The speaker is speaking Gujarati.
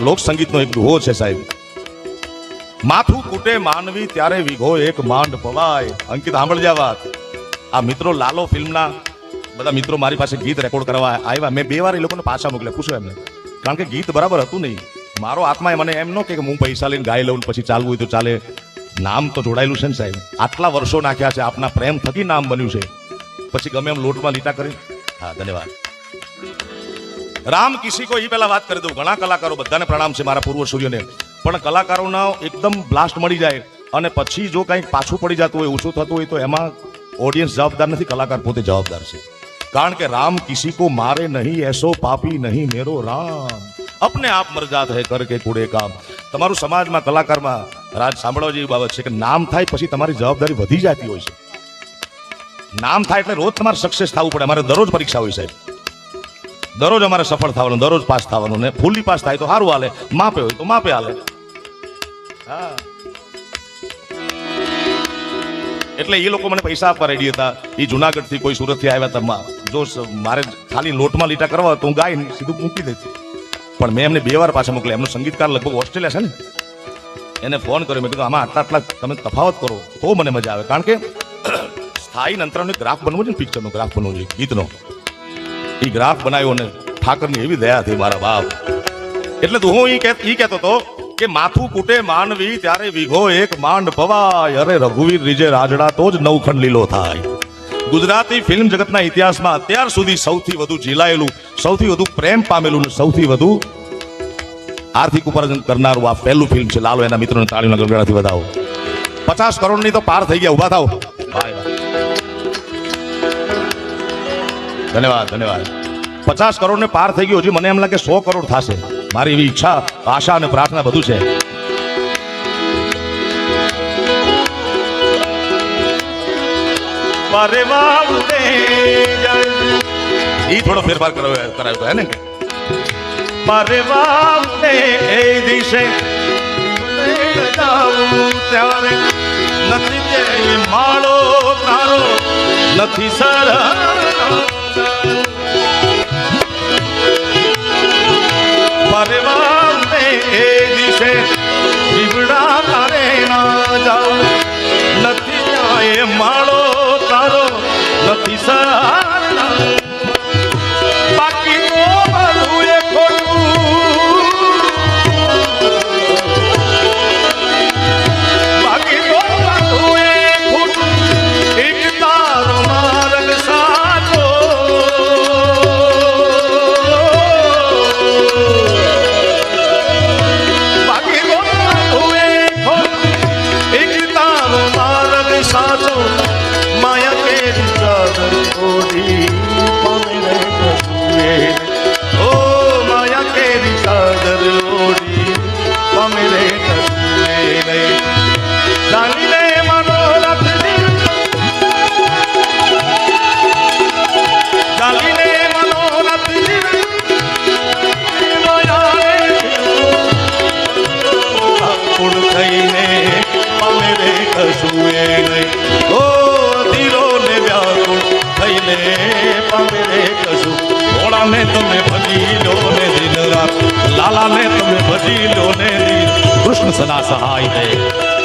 લોક સંગીતનો એક દુહો છે સાહેબ. માથું કૂટે માનવી ત્યારે વિઘો એક માંડ પવાય. અંકિત સાંભળજા વાત. આ મિત્રો લાલો ફિલ્મના બધા મિત્રો મારી પાસે ગીત રેકોર્ડ કરવા આવ્યા. મેં બે વાર એ લોકોને પાછા મોકલ્યા. પૂછો એમને. કારણ કે ગીત બરાબર હતું નહીં. મારો આત્માએ મને એમ ન કે હું પૈસા લઈને ગાઈ લઉં પછી ચાલવું હોય તો ચાલે. નામ તો જોડાયેલું છે ને સાહેબ. આટલા વર્ષો નાખ્યા છે. આપના પ્રેમ થકી નામ બન્યું છે. પછી ગમે એમ લોટમાં લીટા કરી હા, ધન્યવાદ. રામ કિસી કો એ પહેલા વાત કરી દઉં. ઘણા કલાકારો બધાને પ્રણામ છે મારા પૂર્વ સૂર્યને. પણ કલાકારોના એકદમ બ્લાસ્ટ મળી જાય અને પછી જો કંઈક પાછું પડી જતું હોય, ઓછું થતું હોય, તો એમાં ઓડિયન્સ જવાબદાર નથી, કલાકાર પોતે જવાબદાર છે. કારણ કે રામ કિસી કો મારે નહીં, એસો પાપી નહીં, મેરો રામ. અપને આપ મરજાત હે કર કે કુડે કામ. તમારું સમાજમાં, કલાકારમાં, રાજ સાંભળવા જેવી બાબત છે કે નામ થાય પછી તમારી જવાબદારી વધી જતી હોય છે. નામ થાય એટલે રોજ તમારે સક્સેસ થવું પડે. અમારે દરરોજ પરીક્ષા હોય સાહેબ. દરરોજ અમારે સફળ થવાનું, દરરોજ પાસ થવાનું ને ફૂલી પાસ થાય તો સારું હાલે. માપે હોય તો માપે હાલે. હા. એટલે એ લોકો મને પૈસા આપવા રેડી હતા. એ જુનાગઢથી કોઈ સુરતથી આવ્યા હતા જો મારે ખાલી લોટમાં લીટા કરવા તો હું ગાઈને સીધું મૂકી દેતી પણ મેં એમને બે વાર પાછા મોકલ્યા. એમનો સંગીતકાર લગભગ ઓસ્ટ્રેલિયા છે ને. એને ફોન કર્યો. મેં કીધું, આમાં આટલા આટલા તમે તફાવત કરો. તો મને મજા આવે. કારણ કે, સ્થાયી નંત્રનો ગ્રાફ બનવો છે ને પિક્ચરનો ગ્રાફ બનવો જોઈએ, ગીતનો. એ ગ્રાફ બનાવ્યો ને ઠાકરની એવી દયા થઈ મારા બાપ. એટલે તો હું એ કહેત- હતો કે માથું કૂટે માનવી ત્યારે વિઘો એક માંડ પવાય અરે રઘુવીર રીજે રાજડા તો જ નવખંડ લીલો થાય. ગુજરાતી ફિલ્મ જગતના ઇતિહાસમાં અત્યાર સુધી સૌથી વધુ ઝીલાયેલું, સૌથી વધુ પ્રેમ પામેલું સૌથી વધુ આર્થિક ઉપાર્જન કરનારું આ પહેલું ફિલ્મ છે. લાલો એના મિત્રોને તાળીના ગણગણાથી વધાવો. પચાસ કરોડની તો પાર થઈ ગયા. ઊભા થાવ બાય. ધન્યવાદ ધન્યવાદ. પચાસ કરોડ ને પાર થઈ ગયું હજી મને એમ લાગે સો કરોડ થશે. મારી એવી ઈચ્છા આશા અને પ્રાર્થના બધું છે. ઈ થોડો ફેરફાર કરાવ્યો કરાવ્યો હે ને? વાવડે એ દિશે ત્યારે નથી માળો તારો નથી સર લાલાને તમે ભજી લો ને કૃષ્ણ સદા સહાય હે